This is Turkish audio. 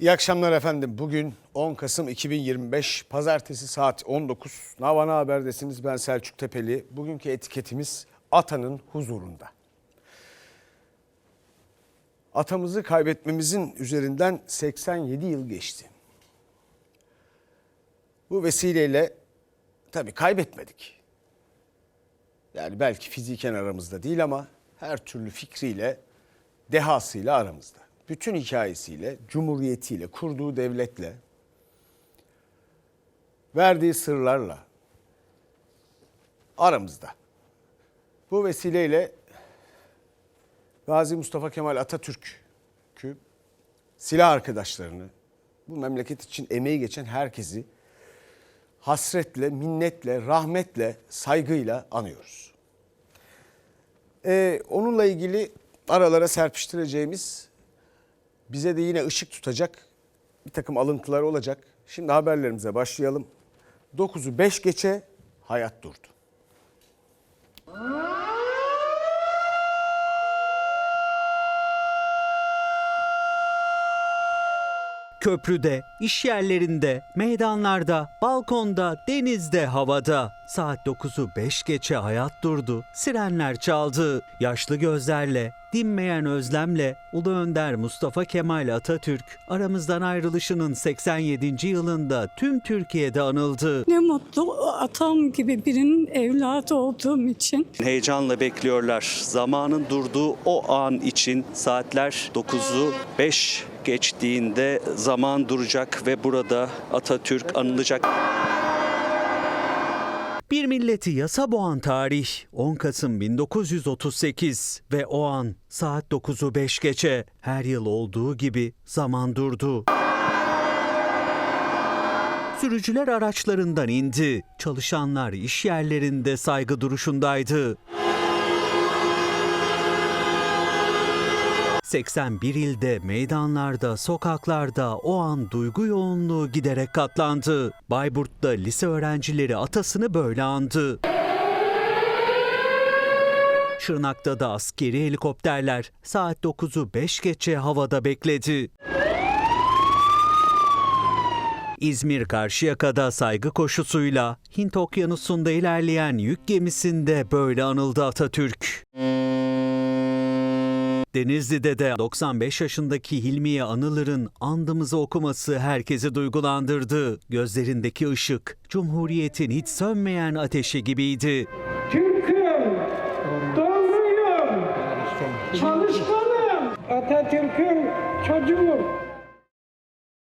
İyi akşamlar efendim. Bugün 10 Kasım 2025 Pazartesi saat 19. Navana Haber'desiniz. Ben Selçuk Tepeli. Bugünkü etiketimiz Atanın huzurunda. Atamızı kaybetmemizin üzerinden 87 yıl geçti. Bu vesileyle tabii kaybetmedik. Yani belki fiziken aramızda değil ama her türlü fikriyle, dehasıyla aramızda. Bütün hikayesiyle, cumhuriyetiyle, kurduğu devletle, verdiği sırlarla aramızda. Bu vesileyle Gazi Mustafa Kemal Atatürk'ü, silah arkadaşlarını, bu memleket için emeği geçen herkesi hasretle, minnetle, rahmetle, saygıyla anıyoruz. Ee, onunla ilgili aralara serpiştireceğimiz, bize de yine ışık tutacak bir takım alıntılar olacak. Şimdi haberlerimize başlayalım. 9'u 5 geçe hayat durdu. Köprüde, iş yerlerinde, meydanlarda, balkonda, denizde, havada. Saat 9'u 5 geçe hayat durdu. Sirenler çaldı. Yaşlı gözlerle, dinmeyen özlemle Ulu Önder Mustafa Kemal Atatürk aramızdan ayrılışının 87. yılında tüm Türkiye'de anıldı. Ne mutlu atam gibi birinin evladı olduğum için. Heyecanla bekliyorlar. Zamanın durduğu o an için saatler 9'u 5 geçtiğinde zaman duracak ve burada Atatürk anılacak. Bir milleti yasa boğan tarih 10 Kasım 1938 ve o an saat 9'u 5 geçe her yıl olduğu gibi zaman durdu. Sürücüler araçlarından indi. Çalışanlar iş yerlerinde saygı duruşundaydı. 81 ilde, meydanlarda, sokaklarda o an duygu yoğunluğu giderek katlandı. Bayburt'ta lise öğrencileri atasını böyle andı. Şırnak'ta da askeri helikopterler saat 9'u 5 geçe havada bekledi. İzmir Karşıyaka'da saygı koşusuyla Hint Okyanusu'nda ilerleyen yük gemisinde böyle anıldı Atatürk. Denizli'de de 95 yaşındaki Hilmiye Anılır'ın andımızı okuması herkesi duygulandırdı. Gözlerindeki ışık, Cumhuriyet'in hiç sönmeyen ateşi gibiydi. Türk'üm, doğruyum, çalışkanım, Atatürk'ün çocuğuyum.